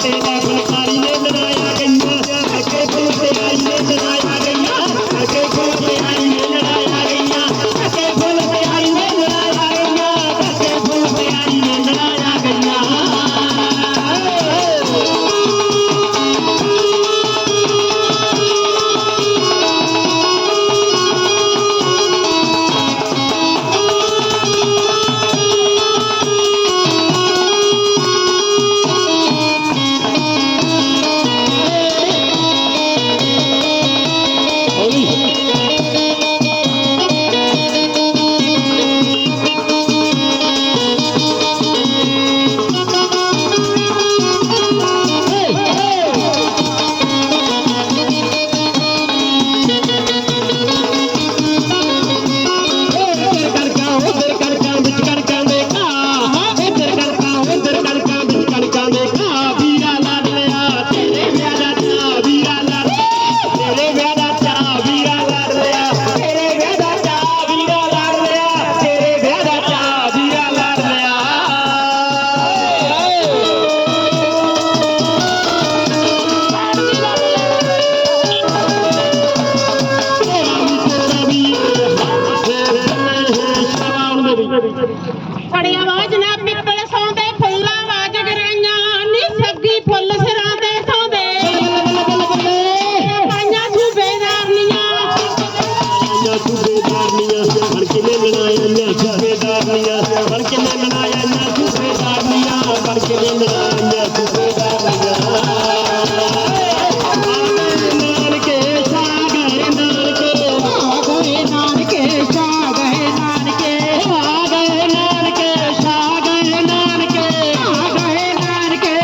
Thank you. Oh! ਫੜਿਆ ਵਾ ਜਨਾਬ ਪਿੱਪਲ ਸੌਂਦੇ, ਫੁੱਲਾਂ ਵਾਜ ਗਰਾਈਆਂ, ਨੀ ਸੱਗੀ ਫੁੱਲ ਸਰਾਂ ਤੇ ਸੌਂਦੇ। ਪਾਈਆਂ ਸੂਬੇਦਾਰਨੀਆਂ ਪਾਈਆਂ ਸੂਬੇਦਾਰਨੀਆਂ ਹਰ ਕਿਨੇ ਲੜਾਇਆ ਨਾ ਸੂਬੇਦਾਰਨੀਆਂ ਹਰ ਕਿਨੇ ਲੜਾਇਆ ਨਾ ਸੂਬੇਦਾਰਨੀਆਂ ਹਰ ਕਿਨੇ ਲੜਾਇਆ